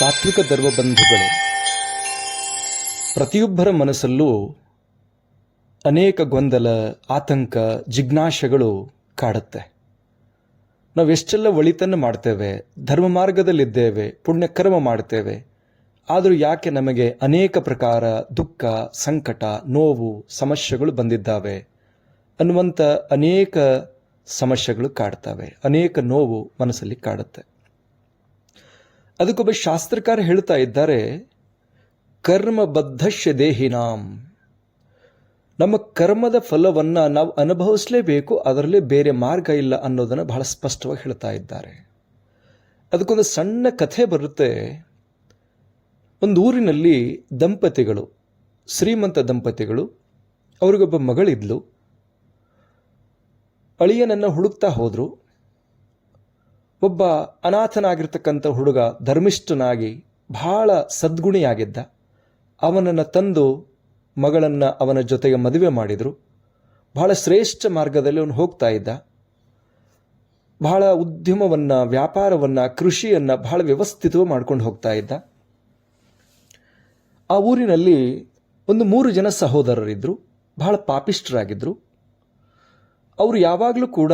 ಸಾತ್ವಿಕ ಧರ್ಮಬಂಧುಗಳು ಪ್ರತಿಯೊಬ್ಬರ ಮನಸ್ಸಲ್ಲೂ ಅನೇಕ ಗೊಂದಲ, ಆತಂಕ, ಜಿಜ್ಞಾಸೆಗಳು ಕಾಡುತ್ತೆ. ನಾವು ಎಷ್ಟೆಲ್ಲ ಒಳಿತನ್ನು ಮಾಡ್ತೇವೆ, ಧರ್ಮ ಮಾರ್ಗದಲ್ಲಿದ್ದೇವೆ ಪುಣ್ಯಕರ್ಮ ಮಾಡ್ತೇವೆ, ಆದರೂ ಯಾಕೆ ನಮಗೆ ಅನೇಕ ಪ್ರಕಾರ ದುಃಖ, ಸಂಕಟ, ನೋವು, ಸಮಸ್ಯೆಗಳು ಬಂದಿದ್ದಾವೆ ಅನ್ನುವಂಥ ಅನೇಕ ಸಮಸ್ಯೆಗಳು ಕಾಡ್ತವೆ, ಅನೇಕ ನೋವು ಮನಸ್ಸಲ್ಲಿ ಕಾಡುತ್ತೆ. ಅದಕ್ಕೊಬ್ಬ ಶಾಸ್ತ್ರಕಾರ ಹೇಳ್ತಾ ಇದ್ದಾರೆ ಕರ್ಮಬದ್ಧಶ್ಯ ದೇಹಿನಾಂ. ನಮ್ಮ ಕರ್ಮದ ಫಲವನ್ನ ನಾವು ಅನುಭವಿಸಲೇಬೇಕು, ಅದರಲ್ಲಿ ಬೇರೆ ಮಾರ್ಗ ಇಲ್ಲ ಅನ್ನೋದನ್ನು ಬಹಳ ಸ್ಪಷ್ಟವಾಗಿ ಹೇಳ್ತಾ ಇದ್ದಾರೆ. ಅದಕ್ಕೊಂದು ಸಣ್ಣ ಕಥೆ ಬರುತ್ತೆ. ಒಂದು ಊರಿನಲ್ಲಿ ದಂಪತಿಗಳು, ಶ್ರೀಮಂತ ದಂಪತಿಗಳು, ಅವರಿಗೊಬ್ಬ ಮಗಳಿದ್ಲು. ಅಳಿಯನನ್ನು ಹುಡುಕ್ತಾ ಹೋದ್ರು. ಒಬ್ಬ ಅನಾಥನಾಗಿರ್ತಕ್ಕಂಥ ಹುಡುಗ ಧರ್ಮಿಷ್ಠನಾಗಿ ಬಹಳ ಸದ್ಗುಣಿಯಾಗಿದ್ದ. ಅವನನ್ನು ತಂದು ಮಗಳನ್ನು ಅವನ ಜೊತೆಗೆ ಮದುವೆ ಮಾಡಿದರು. ಬಹಳ ಶ್ರೇಷ್ಠ ಮಾರ್ಗದಲ್ಲಿ ಅವನು ಹೋಗ್ತಾ ಇದ್ದ. ಬಹಳ ಉದ್ಯಮವನ್ನು, ವ್ಯಾಪಾರವನ್ನು, ಕೃಷಿಯನ್ನು ಬಹಳ ವ್ಯವಸ್ಥಿತವಾಗಿ ಮಾಡ್ಕೊಂಡು ಹೋಗ್ತಾ ಇದ್ದ. ಆ ಊರಿನಲ್ಲಿ ಒಂದು ಮೂರು ಜನ ಸಹೋದರರಿದ್ದರು ಬಹಳ ಪಾಪಿಷ್ಠರಾಗಿದ್ದರು ಅವರು ಯಾವಾಗಲೂ ಕೂಡ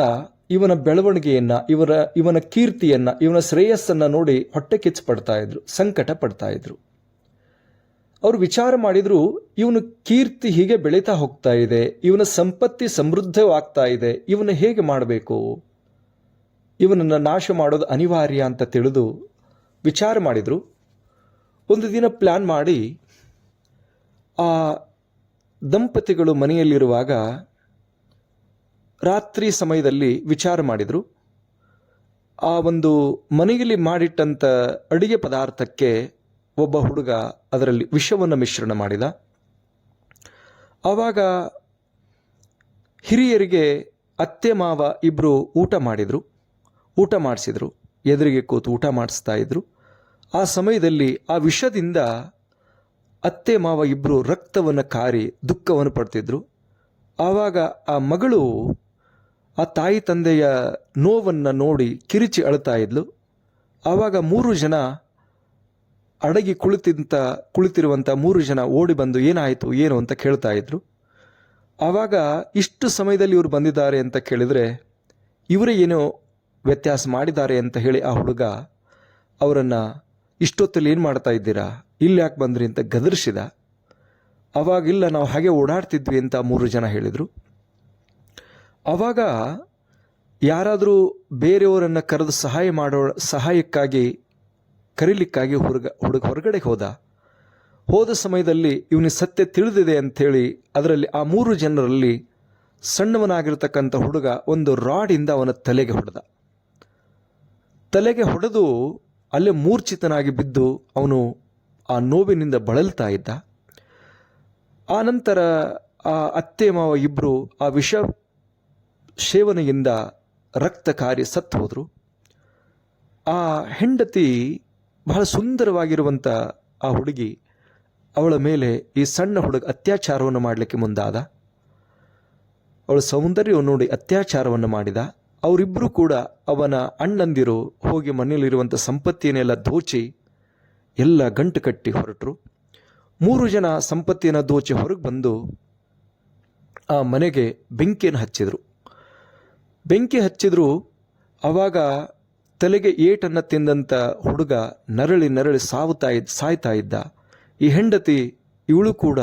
ಇವನ ಬೆಳವಣಿಗೆಯನ್ನ, ಇವರ, ಇವನ ಕೀರ್ತಿಯನ್ನ, ಇವನ ಶ್ರೇಯಸ್ಸನ್ನ ನೋಡಿ ಹೊಟ್ಟೆ ಕಿಚ್ಚು ಪಡ್ತಾ ಇದ್ರು, ಸಂಕಟ ಪಡ್ತಾ ಇದ್ರು. ಅವರು ವಿಚಾರ ಮಾಡಿದ್ರು, ಇವನು ಕೀರ್ತಿ ಹೀಗೆ ಬೆಳೀತಾ ಹೋಗ್ತಾ ಇದೆ, ಇವನ ಸಂಪತ್ತಿ ಸಮೃದ್ಧವಾಗ್ತಾ ಇದೆ ಇವನು ಹೇಗೆ ಮಾಡಬೇಕು? ಇವನನ್ನು ನಾಶ ಮಾಡೋದು ಅನಿವಾರ್ಯ ಅಂತ ತಿಳಿದು ವಿಚಾರ ಮಾಡಿದ್ರು. ಒಂದು ದಿನ ಪ್ಲಾನ್ ಮಾಡಿ, ಆ ದಂಪತಿಗಳು ಮನೆಯಲ್ಲಿರುವಾಗ ರಾತ್ರಿ ಸಮಯದಲ್ಲಿ ವಿಚಾರ ಮಾಡಿದರು. ಆ ಒಂದು ಮನೆಯಲ್ಲಿ ಮಾಡಿಟ್ಟಂಥ ಅಡಿಗೆ ಪದಾರ್ಥಕ್ಕೆ ಒಬ್ಬ ಹುಡುಗ ಅದರಲ್ಲಿ ವಿಷವನ್ನು ಮಿಶ್ರಣ ಮಾಡಿದ. ಆವಾಗ ಹಿರಿಯರಿಗೆ ಅತ್ತೆ ಮಾವ ಇಬ್ಬರು ಊಟ ಮಾಡಿದರು. ಊಟ ಮಾಡಿಸಿದರು. ಎದುರಿಗೆ ಕೂತು ಊಟ ಮಾಡಿಸ್ತಾ ಇದ್ರು. ಆ ಸಮಯದಲ್ಲಿ ಆ ವಿಷದಿಂದ ಅತ್ತೆ ಮಾವ ಇಬ್ಬರು ರಕ್ತವನ್ನು ಕಾರಿ ದುಃಖವನ್ನು ಪಡ್ತಿದ್ರು. ಆವಾಗ ಆ ಮಗಳು ಆ ತಾಯಿ ತಂದೆಯ ನೋವನ್ನು ನೋಡಿ ಕಿರಿಚಿ ಅಳ್ತಾ ಇದ್ಲು. ಆವಾಗ ಮೂರು ಜನ ಅಡಗಿ ಕುಳಿತಿಂತ ಕುಳಿತಿರುವಂಥ ಮೂರು ಜನ ಓಡಿ ಬಂದು ಏನಾಯಿತು, ಏನು ಅಂತ ಕೇಳ್ತಾ ಇದ್ರು. ಆವಾಗ ಇಷ್ಟು ಸಮಯದಲ್ಲಿ ಇವರು ಬಂದಿದ್ದಾರೆ ಅಂತ ಕೇಳಿದರೆ, ಇವರೇ ಏನೋ ವ್ಯತ್ಯಾಸ ಮಾಡಿದ್ದಾರೆ ಅಂತ ಹೇಳಿ ಆ ಹುಡುಗ ಅವರನ್ನು, ಇಷ್ಟೊತ್ತಲ್ಲಿ ಏನು ಮಾಡ್ತಾ ಇದ್ದೀರಾ? ಇಲ್ಲಿ ಯಾಕೆ ಬಂದ್ರಿ? ಅಂತ ಗದರಿಸಿದ. ಅವಾಗಿಲ್ಲ ನಾವು ಹಾಗೆ ಓಡಾಡ್ತಿದ್ವಿ ಅಂತ ಮೂರು ಜನ ಹೇಳಿದರು. ಆವಾಗ ಯಾರಾದರೂ ಬೇರೆಯವರನ್ನು ಕರೆದು ಸಹಾಯ ಮಾಡೋ ಸಹಾಯಕ್ಕಾಗಿ, ಕರೀಲಿಕ್ಕಾಗಿ ಹುಡುಗ ಹುಡುಗ ಹೊರಗಡೆ ಹೋದ. ಹೋದ ಸಮಯದಲ್ಲಿ ಇವನಿಗೆ ಸತ್ಯ ತಿಳಿದಿದೆ ಅಂಥೇಳಿ ಅದರಲ್ಲಿ ಆ ಮೂರು ಜನರಲ್ಲಿ ಸಣ್ಣವನಾಗಿರ್ತಕ್ಕಂಥ ಹುಡುಗ ಒಂದು ರಾಡಿಂದ ಅವನ ತಲೆಗೆ ಹೊಡೆದ. ತಲೆಗೆ ಹೊಡೆದು ಅಲ್ಲೇ ಮೂರ್ಛಿತನಾಗಿ ಬಿದ್ದು ಅವನು ಆ ನೋವಿನಿಂದ ಬಳಲ್ತಾ ಇದ್ದ. ಆ ನಂತರ ಆ ಅತ್ತೆ ಮಾವ ಇಬ್ಬರು ಆ ವಿಷ ಸೇವನೆಯಿಂದ ರಕ್ತ ಕಾರ್ಯ ಸತ್ತು ಹೋದರು. ಆ ಹೆಂಡತಿ ಬಹಳ ಸುಂದರವಾಗಿರುವಂಥ ಆ ಹುಡುಗಿ ಅವಳ ಮೇಲೆ ಈ ಸಣ್ಣ ಹುಡುಗ ಅತ್ಯಾಚಾರವನ್ನು ಮಾಡಲಿಕ್ಕೆ ಮುಂದಾದ. ಅವಳ ಸೌಂದರ್ಯವನ್ನು ನೋಡಿ ಅತ್ಯಾಚಾರವನ್ನು ಮಾಡಿದ. ಅವರಿಬ್ಬರೂ ಕೂಡ ಅವನ ಅಣ್ಣಂದಿರು ಹೋಗಿ ಮನೆಯಲ್ಲಿರುವಂಥ ಸಂಪತ್ತಿಯನ್ನೆಲ್ಲ ದೋಚಿ ಎಲ್ಲ ಗಂಟು ಕಟ್ಟಿ ಹೊರಟರು. ಮೂರು ಜನ ಸಂಪತ್ತಿಯನ್ನು ದೋಚಿ ಹೊರಗೆ ಬಂದು ಆ ಮನೆಗೆ ಬೆಂಕಿಯನ್ನು ಹಚ್ಚಿದರು. ಬೆಂಕಿ ಹಚ್ಚಿದ್ರು, ಅವಾಗ ತಲೆಗೆ ಏಟನ್ನು ತಿಂದಂಥ ಹುಡುಗ ನರಳಿ ನರಳಿ ಸಾವುತ್ತಾ ಇದ್ದ ಸಾಯ್ತಾ ಇದ್ದ. ಈ ಹೆಂಡತಿ, ಇವಳು ಕೂಡ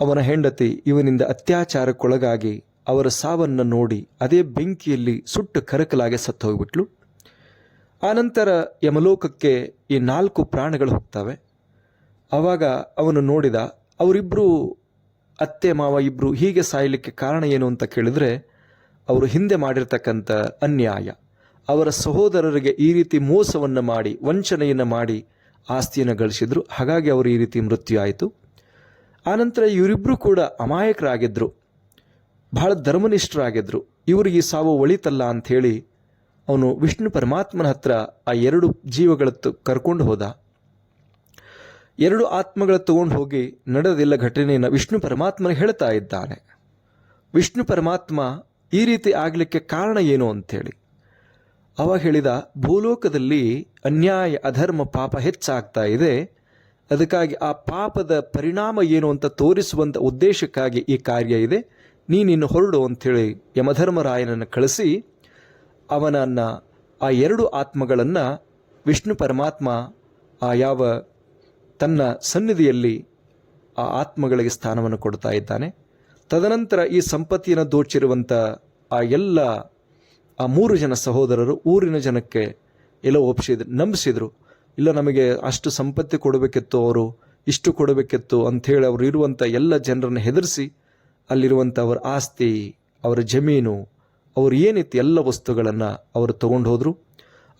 ಅವನ ಹೆಂಡತಿ, ಇವನಿಂದ ಅತ್ಯಾಚಾರಕ್ಕೊಳಗಾಗಿ ಅವರ ಸಾವನ್ನು ನೋಡಿ ಅದೇ ಬೆಂಕಿಯಲ್ಲಿ ಸುಟ್ಟು ಕರಕಲಾಗೆ ಸತ್ತು ಹೋಗ್ಬಿಟ್ಲು. ಆನಂತರ ಯಮಲೋಕಕ್ಕೆ ಈ ನಾಲ್ಕು ಪ್ರಾಣಗಳು ಹೋಗ್ತವೆ. ಆವಾಗ ಅವನು ನೋಡಿದ ಅವರಿಬ್ಬರು ಅತ್ತೆ, ಮಾವ ಇಬ್ಬರು ಹೀಗೆ ಸಾಯಲಿಕ್ಕೆ ಕಾರಣ ಏನು ಅಂತ ಕೇಳಿದ್ರೆ ಅವರು ಹಿಂದೆ ಮಾಡಿರ್ತಕ್ಕಂಥ ಅನ್ಯಾಯ. ಅವರ ಸಹೋದರರಿಗೆ ಈ ರೀತಿ ಮೋಸವನ್ನು ಮಾಡಿ, ವಂಚನೆಯನ್ನು ಮಾಡಿ ಆಸ್ತಿಯನ್ನು ಗಳಿಸಿದ್ರು. ಹಾಗಾಗಿ ಅವರು ಈ ರೀತಿ ಮೃತ್ಯು ಆಯಿತು. ಆನಂತರ ಇವರಿಬ್ಬರು ಕೂಡ ಅಮಾಯಕರಾಗಿದ್ದರು ಬಹಳ ಧರ್ಮನಿಷ್ಠರಾಗಿದ್ದರು ಈ ಸಾವು ಒಳಿತಲ್ಲ ಅಂಥೇಳಿ ಅವನು ವಿಷ್ಣು ಪರಮಾತ್ಮನ ಹತ್ರ ಆ ಎರಡು ಜೀವಗಳತ್ತು ಕರ್ಕೊಂಡು ಹೋದ. ಎರಡು ಆತ್ಮಗಳ ತಗೊಂಡು ಹೋಗಿ ನಡೆದಿಲ್ಲ ಘಟನೆಯನ್ನು ವಿಷ್ಣು ಪರಮಾತ್ಮನ ಹೇಳ್ತಾ ಇದ್ದಾನೆ. ವಿಷ್ಣು ಪರಮಾತ್ಮ ಈ ರೀತಿ ಆಗಲಿಕ್ಕೆ ಕಾರಣ ಏನು ಅಂಥೇಳಿ. ಅವ ಹೇಳಿದ ಭೂಲೋಕದಲ್ಲಿ ಅನ್ಯಾಯ, ಅಧರ್ಮ, ಪಾಪ ಹೆಚ್ಚಾಗ್ತಾ ಇದೆ. ಅದಕ್ಕಾಗಿ ಆ ಪಾಪದ ಪರಿಣಾಮ ಏನು ಅಂತ ತೋರಿಸುವಂಥ ಉದ್ದೇಶಕ್ಕಾಗಿ ಈ ಕಾರ್ಯ ಇದೆ. ನೀನಿನ್ನು ಹೊರಡು ಅಂಥೇಳಿ ಯಮಧರ್ಮರಾಯನನ್ನು ಕಳಿಸಿ ಅವನನ್ನು ಆ ಎರಡು ಆತ್ಮಗಳನ್ನು ವಿಷ್ಣು ಪರಮಾತ್ಮ ಆ ಯಾವ ತನ್ನ ಸನ್ನಿಧಿಯಲ್ಲಿ ಆ ಆತ್ಮಗಳಿಗೆ ಸ್ಥಾನವನ್ನು ಕೊಡ್ತಾ ಇದ್ದಾನೆ. ತದನಂತರ ಈ ಸಂಪತ್ತಿಯನ್ನು ದೋಚಿರುವಂಥ ಆ ಎಲ್ಲ ಆ ಮೂರು ಜನ ಸಹೋದರರು ಊರಿನ ಜನಕ್ಕೆ ಎಲ್ಲ ಒಪ್ಪಿಸಿದ್ರು ನಂಬಿಸಿದರು. ಇಲ್ಲ, ನಮಗೆ ಅಷ್ಟು ಸಂಪತ್ತಿ ಕೊಡಬೇಕಿತ್ತು ಅವರು, ಇಷ್ಟು ಕೊಡಬೇಕಿತ್ತು ಅಂಥೇಳಿ ಅವರು ಇರುವಂಥ ಎಲ್ಲ ಜನರನ್ನು ಹೆದರಿಸಿ ಅಲ್ಲಿರುವಂಥ ಅವರ ಆಸ್ತಿ, ಅವರ ಜಮೀನು, ಅವರು ಏನಿತ್ತು ಎಲ್ಲ ವಸ್ತುಗಳನ್ನು ಅವರು ತಗೊಂಡು ಹೋದರು.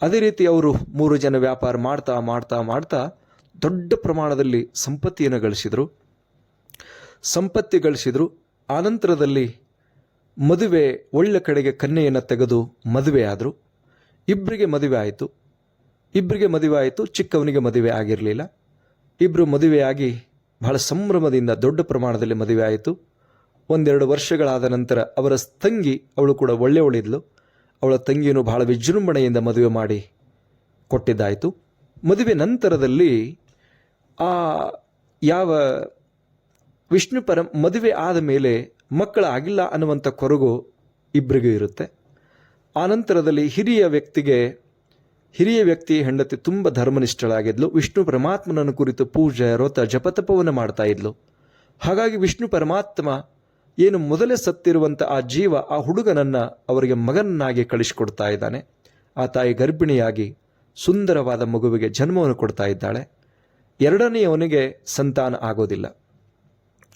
ಅದೇ ರೀತಿ ಅವರು ಮೂರು ಜನ ವ್ಯಾಪಾರ ಮಾಡ್ತಾ ಮಾಡ್ತಾ ಮಾಡ್ತಾ ದೊಡ್ಡ ಪ್ರಮಾಣದಲ್ಲಿ ಸಂಪತ್ತಿಯನ್ನು ಗಳಿಸಿದರು. ಸಂಪತ್ತಿ ಗಳಿಸಿದರು. ಆನಂತರದಲ್ಲಿ ಮದುವೆ ಒಳ್ಳೆ ಕಡೆಗೆ ಕನ್ಯೆಯನ್ನು ತೆಗೆದು ಮದುವೆ ಆದರು. ಇಬ್ಬರಿಗೆ ಮದುವೆ ಆಯಿತು. ಇಬ್ಬರಿಗೆ ಮದುವೆ ಆಯಿತು, ಚಿಕ್ಕವನಿಗೆ ಮದುವೆ ಆಗಿರಲಿಲ್ಲ. ಇಬ್ಬರು ಮದುವೆಯಾಗಿ ಬಹಳ ಸಂಭ್ರಮದಿಂದ ದೊಡ್ಡ ಪ್ರಮಾಣದಲ್ಲಿ ಮದುವೆ ಆಯಿತು. ಒಂದೆರಡು ವರ್ಷಗಳಾದ ನಂತರ ಅವರ ತಂಗಿ ಅವಳು ಕೂಡ ಒಳ್ಳೆಯವಳಿದ್ಲು. ಅವಳ ತಂಗಿಯನ್ನು ಬಹಳ ವಿಜೃಂಭಣೆಯಿಂದ ಮದುವೆ ಮಾಡಿ ಕೊಟ್ಟಿದ್ದಾಯಿತು. ಮದುವೆ ನಂತರದಲ್ಲಿ ಆ ಯಾವ ವಿಷ್ಣು ಪರ ಮದುವೆ ಆದ ಮೇಲೆ ಮಕ್ಕಳಾಗಿಲ್ಲ ಅನ್ನುವಂಥ ಕೊರಗು ಇಬ್ಬರಿಗೂ ಇರುತ್ತೆ. ಆನಂತರದಲ್ಲಿ ಹಿರಿಯ ವ್ಯಕ್ತಿಗೆ, ಹಿರಿಯ ವ್ಯಕ್ತಿ ಹೆಂಡತಿ ತುಂಬ ಧರ್ಮನಿಷ್ಠಳಾಗಿದ್ಲು. ವಿಷ್ಣು ಪರಮಾತ್ಮನನ್ನು ಕುರಿತು ಪೂಜೆ, ವ್ರತ, ಜಪತಪವನ್ನು ಮಾಡ್ತಾ ಇದ್ಲು. ಹಾಗಾಗಿ ವಿಷ್ಣು ಪರಮಾತ್ಮ ಏನು ಮೊದಲೇ ಸತ್ತಿರುವಂಥ ಆ ಜೀವ, ಆ ಹುಡುಗನನ್ನು ಅವರಿಗೆ ಮಗನನ್ನಾಗಿ ಕಳಿಸಿಕೊಡ್ತಾ ಇದ್ದಾನೆ. ಆ ತಾಯಿ ಗರ್ಭಿಣಿಯಾಗಿ ಸುಂದರವಾದ ಮಗುವಿಗೆ ಜನ್ಮವನ್ನು ಕೊಡ್ತಾ ಇದ್ದಾಳೆ. ಎರಡನೆಯವನಿಗೆ ಸಂತಾನ ಆಗೋದಿಲ್ಲ.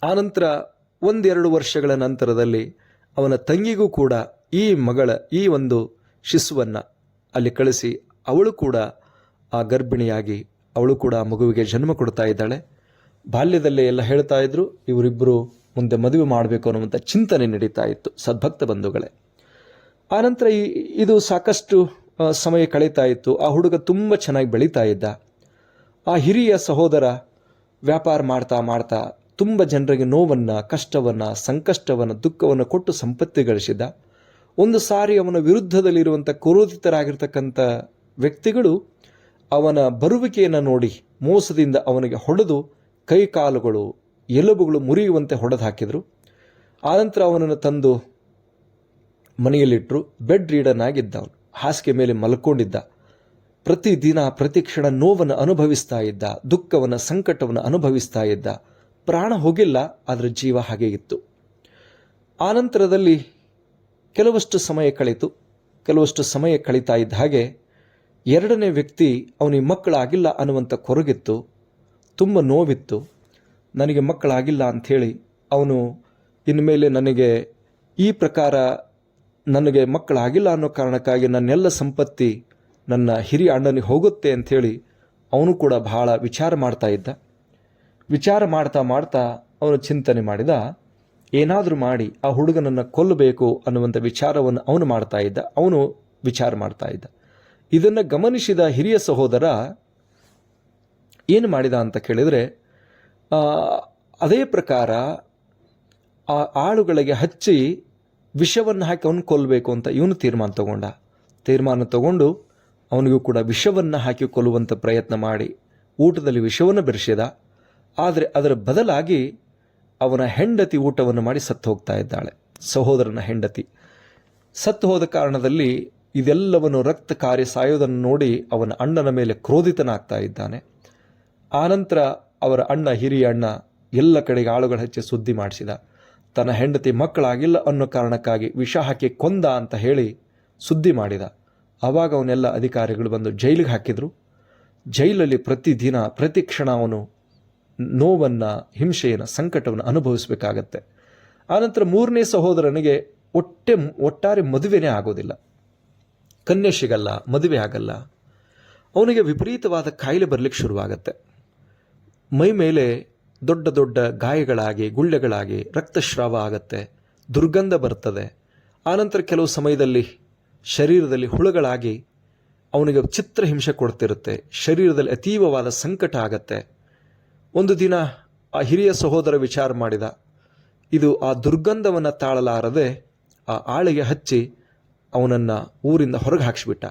ಆನಂತರ ಒಂದೆರಡು ವರ್ಷಗಳ ನಂತರದಲ್ಲಿ ಅವನ ತಂಗಿಗೂ ಕೂಡ ಈ ಮಗಳ, ಈ ಒಂದು ಶಿಶುವನ್ನು ಅಲ್ಲಿ ಕಳಿಸಿ ಅವಳು ಕೂಡ ಆ ಗರ್ಭಿಣಿಯಾಗಿ, ಅವಳು ಕೂಡ ಮಗುವಿಗೆ ಜನ್ಮ ಕೊಡ್ತಾ ಇದ್ದಾಳೆ. ಬಾಲ್ಯದಲ್ಲೇ ಎಲ್ಲ ಹೇಳ್ತಾ ಇದ್ರು ಇವರಿಬ್ಬರು ಮುಂದೆ ಮದುವೆ ಮಾಡಬೇಕು ಅನ್ನುವಂಥ ಚಿಂತನೆ ನಡೀತಾ ಇತ್ತು ಸದ್ಭಕ್ತ ಬಂಧುಗಳೇ. ಆನಂತರ ಈ, ಇದು ಸಾಕಷ್ಟು ಸಮಯ ಕಳೀತಾ ಇತ್ತು. ಆ ಹುಡುಗ ತುಂಬ ಚೆನ್ನಾಗಿ ಬೆಳೀತಾ ಇದ್ದ. ಆ ಹಿರಿಯ ಸಹೋದರ ವ್ಯಾಪಾರ ಮಾಡ್ತಾ ಮಾಡ್ತಾ ತುಂಬ ಜನರಿಗೆ ನೋವನ್ನು, ಕಷ್ಟವನ್ನು, ಸಂಕಷ್ಟವನ್ನು, ದುಃಖವನ್ನು ಕೊಟ್ಟು ಸಂಪತ್ತಿ ಗಳಿಸಿದ. ಒಂದು ಸಾರಿ ಅವನ ವಿರುದ್ಧದಲ್ಲಿರುವಂಥ ಕ್ರೋಧಿತರಾಗಿರ್ತಕ್ಕಂಥ ವ್ಯಕ್ತಿಗಳು ಅವನ ಬರುವಿಕೆಯನ್ನು ನೋಡಿ ಮೋಸದಿಂದ ಅವನಿಗೆ ಹೊಡೆದು ಕೈ ಕಾಲುಗಳು, ಎಲುಬುಗಳು ಮುರಿಯುವಂತೆ ಹೊಡೆದು ಹಾಕಿದರು. ಆನಂತರ ಅವನನ್ನು ತಂದು ಮನೆಯಲ್ಲಿಟ್ಟರು ಬೆಡ್ ರೀಡನ್ ಆಗಿದ್ದ ಅವನು ಹಾಸಿಗೆ ಮೇಲೆ ಮಲ್ಕೊಂಡಿದ್ದ. ಪ್ರತಿದಿನ ಪ್ರತಿ ಕ್ಷಣ ನೋವನ್ನು ಅನುಭವಿಸ್ತಾ ಇದ್ದ, ದುಃಖವನ್ನು, ಸಂಕಟವನ್ನು ಅನುಭವಿಸ್ತಾ ಇದ್ದ. ಪ್ರಾಣ ಹೋಗಿಲ್ಲ, ಆದರೆ ಜೀವ ಹಾಗೆ ಇತ್ತು. ಆನಂತರದಲ್ಲಿ ಕೆಲವಷ್ಟು ಸಮಯ ಕಳೀತು ಕೆಲವಷ್ಟು ಸಮಯ ಕಳೀತಾ ಇದ್ದ ಹಾಗೆ ಎರಡನೇ ವ್ಯಕ್ತಿ ಅವನಿಗೆ ಮಕ್ಕಳಾಗಿಲ್ಲ ಅನ್ನುವಂಥ ಕೊರಗಿತ್ತು, ತುಂಬ ನೋವಿತ್ತು. ನನಗೆ ಮಕ್ಕಳಾಗಿಲ್ಲ ಅಂಥೇಳಿ ಅವನು ಇನ್ಮೇಲೆ ನನಗೆ ಈ ಪ್ರಕಾರ ನನಗೆ ಮಕ್ಕಳಾಗಿಲ್ಲ ಅನ್ನೋ ಕಾರಣಕ್ಕಾಗಿ ನನ್ನೆಲ್ಲ ಸಂಪತ್ತಿ ನನ್ನ ಹಿರಿಯ ಅಣ್ಣನಿಗೆ ಹೋಗುತ್ತೆ ಅಂಥೇಳಿ ಅವನು ಕೂಡ ಬಹಳ ವಿಚಾರ ಮಾಡ್ತಾ ಇದ್ದ. ವಿಚಾರ ಮಾಡ್ತಾ ಮಾಡ್ತಾ ಅವನು ಚಿಂತನೆ ಮಾಡಿದ, ಏನಾದರೂ ಮಾಡಿ ಆ ಹುಡುಗನನ್ನು ಕೊಲ್ಲಬೇಕು ಅನ್ನುವಂಥ ವಿಚಾರವನ್ನು ಅವನು ಮಾಡ್ತಾ ಇದ್ದ, ಅವನು ವಿಚಾರ ಮಾಡ್ತಾ ಇದ್ದ. ಇದನ್ನು ಗಮನಿಸಿದ ಹಿರಿಯ ಸಹೋದರ ಏನು ಮಾಡಿದ ಅಂತ ಕೇಳಿದರೆ ಅದೇ ಪ್ರಕಾರ ಆ ಆಳುಗಳಿಗೆ ಹಚ್ಚಿ ವಿಷವನ್ನು ಹಾಕಿ ಅವನು ಕೊಲ್ಲಬೇಕು ಅಂತ ಇವನು ತೀರ್ಮಾನ ತಗೊಂಡ. ತೀರ್ಮಾನ ತಗೊಂಡು ಅವನಿಗೂ ಕೂಡ ವಿಷವನ್ನು ಹಾಕಿ ಕೊಲ್ಲುವಂಥ ಪ್ರಯತ್ನ ಮಾಡಿ, ಊಟದಲ್ಲಿ ವಿಷವನ್ನು ಬೆರೆಸಿದ. ಆದರೆ ಅದರ ಬದಲಾಗಿ ಅವನ ಹೆಂಡತಿ ಊಟವನ್ನು ಮಾಡಿ ಸತ್ತು ಹೋಗ್ತಾ ಇದ್ದಾಳೆ. ಸಹೋದರನ ಹೆಂಡತಿ. ಸತ್ತು ಹೋದ ಕಾರಣದಲ್ಲಿ ಇದೆಲ್ಲವನ್ನು ರಕ್ತ ಕಾರ್ಯ ಸಾಯೋದನ್ನು ನೋಡಿ ಅವನ ಅಣ್ಣನ ಮೇಲೆ ಕ್ರೋಧಿತನಾಗ್ತಾ ಇದ್ದಾನೆ. ಆನಂತರ ಅವರ ಅಣ್ಣ, ಹಿರಿಯ ಅಣ್ಣ ಎಲ್ಲ ಕಡೆಗೆ ಆಳುಗಳ ಹಚ್ಚಿ ಸುದ್ದಿ ಮಾಡಿಸಿದ. ತನ್ನ ಹೆಂಡತಿ ಮಕ್ಕಳಾಗಿಲ್ಲ ಅನ್ನೋ ಕಾರಣಕ್ಕಾಗಿ ವಿಷ ಹಾಕಿ ಕೊಂದ ಅಂತ ಹೇಳಿ ಸುದ್ದಿ ಮಾಡಿದ. ಆವಾಗ ಅವನ್ನೆಲ್ಲ ಅಧಿಕಾರಿಗಳು ಬಂದು ಜೈಲಿಗೆ ಹಾಕಿದರು. ಜೈಲಲ್ಲಿ ಪ್ರತಿದಿನ, ಪ್ರತಿ ಕ್ಷಣ ಅವನು ನೋವನ್ನು, ಹಿಂಸೆಯನ್ನು, ಸಂಕಟವನ್ನು ಅನುಭವಿಸಬೇಕಾಗತ್ತೆ. ಆನಂತರ ಮೂರನೇ ಸಹೋದರನಿಗೆ ಒಟ್ಟೆ ಒಟ್ಟಾರೆ ಮದುವೆನೇ ಆಗೋದಿಲ್ಲ. ಕನ್ಯೆ ಸಿಗಲ್ಲ ಮದುವೆ ಆಗಲ್ಲ. ಅವನಿಗೆ ವಿಪರೀತವಾದ ಕಾಯಿಲೆ ಬರಲಿಕ್ಕೆ ಶುರುವಾಗತ್ತೆ. ಮೈ ಮೇಲೆ ದೊಡ್ಡ ದೊಡ್ಡ ಗಾಯಗಳಾಗಿ, ಗುಳ್ಳೆಗಳಾಗಿ ರಕ್ತಸ್ರಾವ ಆಗತ್ತೆ. ದುರ್ಗಂಧ ಬರ್ತದೆ. ಆನಂತರ ಕೆಲವು ಸಮಯದಲ್ಲಿ ಶರೀರದಲ್ಲಿ ಹುಳುಗಳಾಗಿ ಅವನಿಗೆ ಚಿತ್ರಹಿಂಸೆ ಕೊಡ್ತಿರುತ್ತೆ. ಶರೀರದಲ್ಲಿ ಅತೀವವಾದ ಸಂಕಟ ಆಗತ್ತೆ. ಒಂದು ದಿನ ಆ ಹಿರಿಯ ಸಹೋದರ ವಿಚಾರ ಮಾಡಿದ. ಇದು ಆ ದುರ್ಗಂಧವನ್ನು ತಾಳಲಾರದೆ ಆ ಆಳಿಗೆ ಹಚ್ಚಿ ಅವನನ್ನು ಊರಿಂದ ಹೊರಗೆ ಹಾಕ್ಸ್ಬಿಟ್ಟ.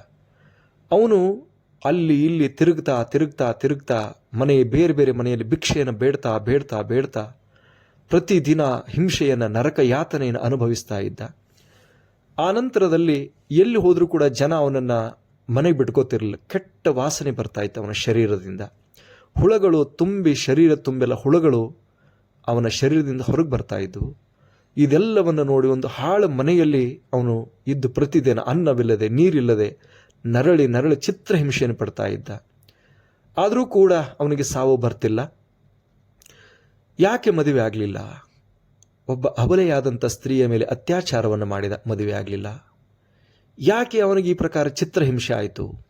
ಅವನು ಅಲ್ಲಿ ಇಲ್ಲಿ ತಿರುಗ್ತಾ ತಿರುಗ್ತಾ ತಿರುಗ್ತಾ ಮನೆ ಬೇರೆ ಬೇರೆ ಮನೆಯಲ್ಲಿ ಭಿಕ್ಷೆಯನ್ನು ಬೇಡ್ತಾ ಬೇಡ್ತಾ ಬೇಡ್ತಾ ಪ್ರತಿದಿನ ಹಿಂಸೆಯನ್ನು ನರಕ ಯಾತನೆಯನ್ನು ಅನುಭವಿಸ್ತಾ ಇದ್ದ. ಆ ನಂತರದಲ್ಲಿ ಎಲ್ಲಿ ಹೋದರೂ ಕೂಡ ಜನ ಅವನನ್ನು ಮನೆಗೆ ಬಿಟ್ಕೋತಿರಲಿಲ್ಲ. ಕೆಟ್ಟ ವಾಸನೆ ಬರ್ತಾ ಇತ್ತು ಅವನ ಶರೀರದಿಂದ. ಹುಳಗಳು ತುಂಬಿ, ಶರೀರ ತುಂಬೆಲ್ಲ ಹುಳಗಳು ಅವನ ಶರೀರದಿಂದ ಹೊರಗೆ ಬರ್ತಾ ಇದ್ದವು ಇದೆಲ್ಲವನ್ನು ನೋಡಿ ಒಂದು ಹಾಳು ಮನೆಯಲ್ಲಿ ಅವನು ಇದ್ದು ಪ್ರತಿದಿನ ಅನ್ನವಿಲ್ಲದೆ, ನೀರಿಲ್ಲದೆ, ನರಳಿ ನರಳಿ ಚಿತ್ರಹಿಂಸೆಯನ್ನು ಪಡ್ತಾ ಇದ್ದ. ಆದರೂ ಕೂಡ ಅವನಿಗೆ ಸಾವು ಬರ್ತಿಲ್ಲ. ಯಾಕೆ ಮದುವೆ ಆಗಲಿಲ್ಲ? ಒಬ್ಬ ಅಬಲೆಯಾದಂಥ ಸ್ತ್ರೀಯ ಮೇಲೆ ಅತ್ಯಾಚಾರವನ್ನು ಮಾಡಿದ ಮದುವೆ ಆಗಲಿಲ್ಲ. ಯಾಕೆ ಅವನಿಗೆ ಈ ಪ್ರಕಾರ ಚಿತ್ರಹಿಂಸೆ ಆಯಿತು?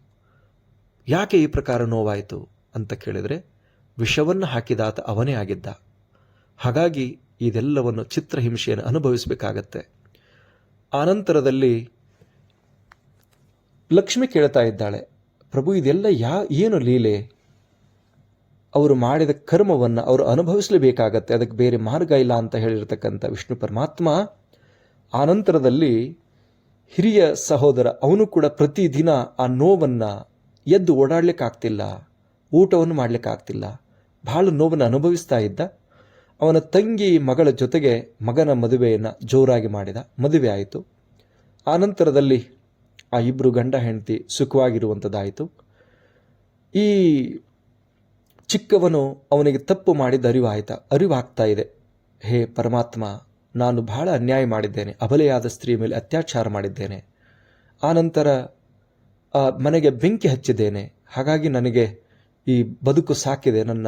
ಯಾಕೆ ಈ ಪ್ರಕಾರ ನೋವಾಯಿತು? ಅಂತ ಕೇಳಿದರೆ, ವಿಷವನ್ನು ಹಾಕಿದಾತ ಅವನೇ ಆಗಿದ್ದ. ಹಾಗಾಗಿ ಇದೆಲ್ಲವನ್ನು ಚಿತ್ರಹಿಂಸೆಯನ್ನು ಅನುಭವಿಸಬೇಕಾಗತ್ತೆ. ಆನಂತರದಲ್ಲಿ ಲಕ್ಷ್ಮಿ ಕೇಳ್ತಾ ಇದ್ದಾಳೆ, ಪ್ರಭು, ಇದೆಲ್ಲ ಯಾ, ಏನು ಲೀಲೆ? ಅವರು ಮಾಡಿದ ಕರ್ಮವನ್ನು ಅವರು ಅನುಭವಿಸಲೇಬೇಕಾಗತ್ತೆ, ಅದಕ್ಕೆ ಬೇರೆ ಮಾರ್ಗ ಇಲ್ಲ ಅಂತ ಹೇಳಿರ್ತಕ್ಕಂಥ ವಿಷ್ಣು ಪರಮಾತ್ಮ ಆನಂತರದಲ್ಲಿ ಹಿರಿಯ ಸಹೋದರ, ಅವನು ಕೂಡ ಪ್ರತಿದಿನ ಆ ನೋವನ್ನು ಎದ್ದು ಓಡಾಡ್ಲಿಕ್ಕಾಗ್ತಿಲ್ಲ. ಊಟವನ್ನು ಮಾಡಲಿಕ್ಕಾಗ್ತಿಲ್ಲ. ಬಹಳ ನೋವನ್ನು ಅನುಭವಿಸ್ತಾ ಇದ್ದ. ಅವನ ತಂಗಿ ಮಗಳ ಜೊತೆಗೆ ಮಗನ ಮದುವೆಯನ್ನು ಜೋರಾಗಿ ಮಾಡಿದ. ಮದುವೆ ಆಯಿತು. ಆನಂತರದಲ್ಲಿ ಆ ಇಬ್ಬರು ಗಂಡ ಹೆಂಡತಿ ಸುಖವಾಗಿರುವಂಥದ್ದಾಯಿತು ಈ ಚಿಕ್ಕವನು ಅವನಿಗೆ ತಪ್ಪು ಮಾಡಿದ ಅರಿವಾಯಿತ ಅರಿವಾಗ್ತಾ ಇದೆ. ಹೇ ಪರಮಾತ್ಮ, ನಾನು ಬಹಳ ಅನ್ಯಾಯ ಮಾಡಿದ್ದೇನೆ. ಅಬಲೆಯಾದ ಸ್ತ್ರೀಯ ಮೇಲೆ ಅತ್ಯಾಚಾರ ಮಾಡಿದ್ದೇನೆ. ಆನಂತರ ನಂತರ ಮನೆಗೆ ಬೆಂಕಿ ಹಚ್ಚಿದ್ದೇನೆ. ಹಾಗಾಗಿ ನನಗೆ ಈ ಬದುಕು ಸಾಕಿದೆ, ನನ್ನ,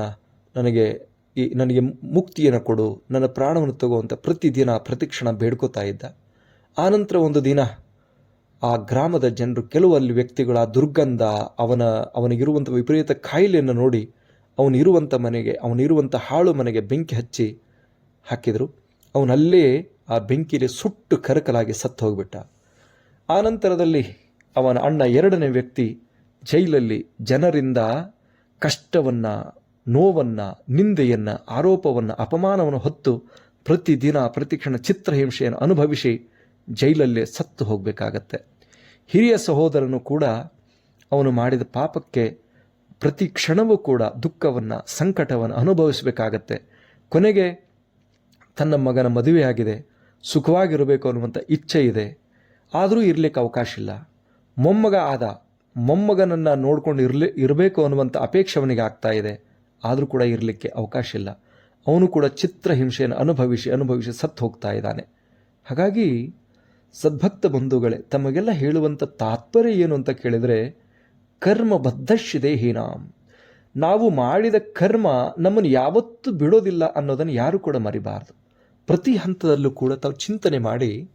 ನನಗೆ ಈ, ನನಗೆ ಮುಕ್ತಿಯನ್ನು ಕೊಡು, ನನ್ನ ಪ್ರಾಣವನ್ನು ಅಂತ ಪ್ರತಿದಿನ ಪ್ರತಿಕ್ಷಣ ಬೇಡ್ಕೋತಾ ಇದ್ದ. ಆನಂತರ ಒಂದು ದಿನ ಆ ಗ್ರಾಮದ ಜನರು ಕೆಲವು ಅಲ್ಲಿ ವ್ಯಕ್ತಿಗಳು ದುರ್ಗಂಧ, ಅವನ, ಅವನಿಗಿರುವಂಥ ವಿಪರೀತ ಕಾಯಿಲೆಯನ್ನು ನೋಡಿ ಅವನಿರುವಂಥ ಮನೆಗೆ, ಅವನಿರುವಂಥ ಹಾಳು ಮನೆಗೆ ಬೆಂಕಿ ಹಚ್ಚಿ ಹಾಕಿದರು. ಅವನಲ್ಲೇ ಆ ಬೆಂಕಿಲಿ ಸುಟ್ಟು ಕರಕಲಾಗಿ ಸತ್ತು ಹೋಗ್ಬಿಟ್ಟ. ಆನಂತರದಲ್ಲಿ ಅವನ ಅಣ್ಣ ಎರಡನೇ ವ್ಯಕ್ತಿ ಜೈಲಲ್ಲಿ ಜನರಿಂದ ಕಷ್ಟವನ್ನು, ನೋವನ್ನು, ನಿಂದೆಯನ್ನು, ಆರೋಪವನ್ನು, ಅಪಮಾನವನ್ನು ಹೊತ್ತು ಪ್ರತಿದಿನ, ಪ್ರತಿಕ್ಷಣ ಚಿತ್ರಹಿಂಸೆಯನ್ನು ಅನುಭವಿಸಿ ಜೈಲಲ್ಲೇ ಸತ್ತು ಹೋಗಬೇಕಾಗತ್ತೆ. ಹಿರಿಯ ಸಹೋದರನು ಕೂಡ ಅವನು ಮಾಡಿದ ಪಾಪಕ್ಕೆ ಪ್ರತಿ ಕ್ಷಣವೂ ಕೂಡ ದುಃಖವನ್ನು, ಸಂಕಟವನ್ನು ಅನುಭವಿಸಬೇಕಾಗತ್ತೆ. ಕೊನೆಗೆ ತನ್ನ ಮಗನ ಮದುವೆಯಾಗಿದೆ. ಸುಖವಾಗಿರಬೇಕು ಅನ್ನುವಂಥ ಇಚ್ಛೆ ಇದೆ. ಆದರೂ ಇರಲಿಕ್ಕೆ ಅವಕಾಶ ಇಲ್ಲ ಮೊಮ್ಮಗ ಆದ ಮೊಮ್ಮಗನನ್ನು ನೋಡ್ಕೊಂಡು ಇರಲಿ, ಇರಬೇಕು ಅನ್ನುವಂಥ ಅಪೇಕ್ಷೆ ಅವನಿಗೆ ಆಗ್ತಾ ಇದೆ. ಆದರೂ ಕೂಡ ಇರಲಿಕ್ಕೆ ಅವಕಾಶ ಇಲ್ಲ. ಅವನು ಕೂಡ ಚಿತ್ರಹಿಂಸೆಯನ್ನು ಅನುಭವಿಸಿ ಅನುಭವಿಸಿ ಸತ್ತು ಹೋಗ್ತಾ ಇದ್ದಾನೆ. ಹಾಗಾಗಿ ಸದ್ಭಕ್ತ ಬಂಧುಗಳೇ, ತಮಗೆಲ್ಲ ಹೇಳುವಂಥ ತಾತ್ಪರ್ಯ ಏನು ಅಂತ ಕೇಳಿದರೆ, ಕರ್ಮ ಬದ್ಧಶಿದೆ ಹೀನಾಂ. ನಾವು ಮಾಡಿದ ಕರ್ಮ ನಮ್ಮನ್ನು ಯಾವತ್ತೂ ಬಿಡೋದಿಲ್ಲ ಅನ್ನೋದನ್ನು ಯಾರು ಕೂಡ ಮರಿಬಾರ್ದು. ಪ್ರತಿ ಹಂತದಲ್ಲೂ ಕೂಡ ತಾವು ಚಿಂತನೆ ಮಾಡಿ,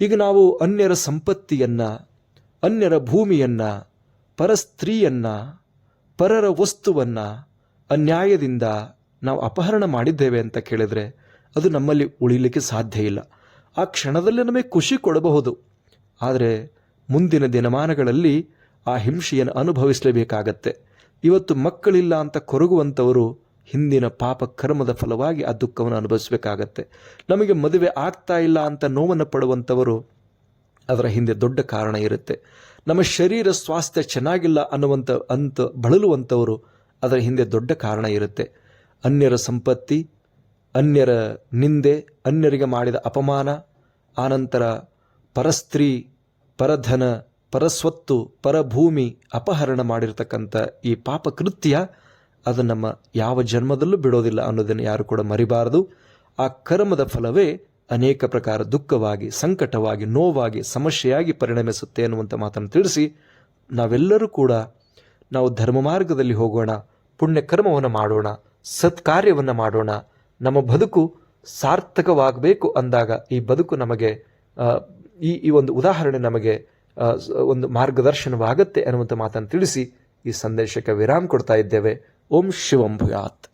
ಈಗ ನಾವು ಅನ್ಯರ ಸಂಪತ್ತಿಯನ್ನು ಅನ್ಯರ ಭೂಮಿಯನ್ನು ಪರ ಸ್ತ್ರೀಯನ್ನು ಪರರ ವಸ್ತುವನ್ನು ಅನ್ಯಾಯದಿಂದ ನಾವು ಅಪಹರಣ ಮಾಡಿದ್ದೇವೆ ಅಂತ ಕೇಳಿದರೆ ಅದು ನಮ್ಮಲ್ಲಿ ಉಳಿಲಿಕ್ಕೆ ಸಾಧ್ಯ ಇಲ್ಲ. ಆ ಕ್ಷಣದಲ್ಲಿ ನಮಗೆ ಖುಷಿ ಕೊಡಬಹುದು. ಆದರೆ ಮುಂದಿನ ದಿನಮಾನಗಳಲ್ಲಿ ಆ ಹಿಂಸೆಯನ್ನು ಅನುಭವಿಸಲೇಬೇಕಾಗತ್ತೆ. ಇವತ್ತು ಮಕ್ಕಳಿಲ್ಲ ಅಂತ ಕೊರಗುವಂಥವರು ಹಿಂದಿನ ಪಾಪ ಕರ್ಮದ ಫಲವಾಗಿ ಆ ದುಃಖವನ್ನು ಅನುಭವಿಸಬೇಕಾಗತ್ತೆ. ನಮಗೆ ಮದುವೆ ಆಗ್ತಾ ಇಲ್ಲ ಅಂತ ನೋವನ್ನು ಪಡುವಂಥವರು ಅದರ ಹಿಂದೆ ದೊಡ್ಡ ಕಾರಣ ಇರುತ್ತೆ. ನಮ್ಮ ಶರೀರ ಸ್ವಾಸ್ಥ್ಯ ಚೆನ್ನಾಗಿಲ್ಲ ಅನ್ನುವಂಥ ಅಂತ ಬಳಲುವಂಥವರು ಅದರ ಹಿಂದೆ ದೊಡ್ಡ ಕಾರಣ ಇರುತ್ತೆ. ಅನ್ಯರ ಸಂಪತ್ತಿ, ಅನ್ಯರ ನಿಂದೆ, ಅನ್ಯರಿಗೆ ಮಾಡಿದ ಅಪಮಾನ, ಆನಂತರ ಪರಸ್ತ್ರೀ, ಪರಧನ, ಪರಸ್ವತ್ತು, ಪರಭೂಮಿ ಅಪಹರಣ ಮಾಡಿರ್ತಕ್ಕಂಥ ಈ ಪಾಪ ಕೃತ್ಯ ಅದು ನಮ್ಮ ಯಾವ ಜನ್ಮದಲ್ಲೂ ಬಿಡೋದಿಲ್ಲ ಅನ್ನೋದನ್ನು ಯಾರು ಕೂಡ ಮರಿಬಾರದು. ಆ ಕರ್ಮದ ಫಲವೇ ಅನೇಕ ಪ್ರಕಾರ ದುಃಖವಾಗಿ, ಸಂಕಟವಾಗಿ, ನೋವಾಗಿ, ಸಮಸ್ಯೆಯಾಗಿ ಪರಿಣಮಿಸುತ್ತೆ ಅನ್ನುವಂಥ ಮಾತನ್ನು ತಿಳಿಸಿ ನಾವೆಲ್ಲರೂ ಕೂಡ ನಾವು ಧರ್ಮ ಮಾರ್ಗದಲ್ಲಿ ಹೋಗೋಣ ಪುಣ್ಯ ಕರ್ಮವನ್ನು ಮಾಡೋಣ, ಸತ್ಕಾರ್ಯವನ್ನು ಮಾಡೋಣ. ನಮ್ಮ ಬದುಕು ಸಾರ್ಥಕವಾಗಬೇಕು ಅಂದಾಗ ಈ ಬದುಕು ನಮಗೆ ಈ ಈ ಒಂದು ಉದಾಹರಣೆ ನಮಗೆ ಒಂದು ಮಾರ್ಗದರ್ಶನವಾಗತ್ತೆ ಅನ್ನುವಂಥ ಮಾತನ್ನು ತಿಳಿಸಿ ಈ ಸಂದೇಶಕ್ಕೆ ವಿರಾಮ ಕೊಡ್ತಾ ಇದ್ದೇವೆ. ಓಂ ಶಿವಂ ಭೂಯಾತ್.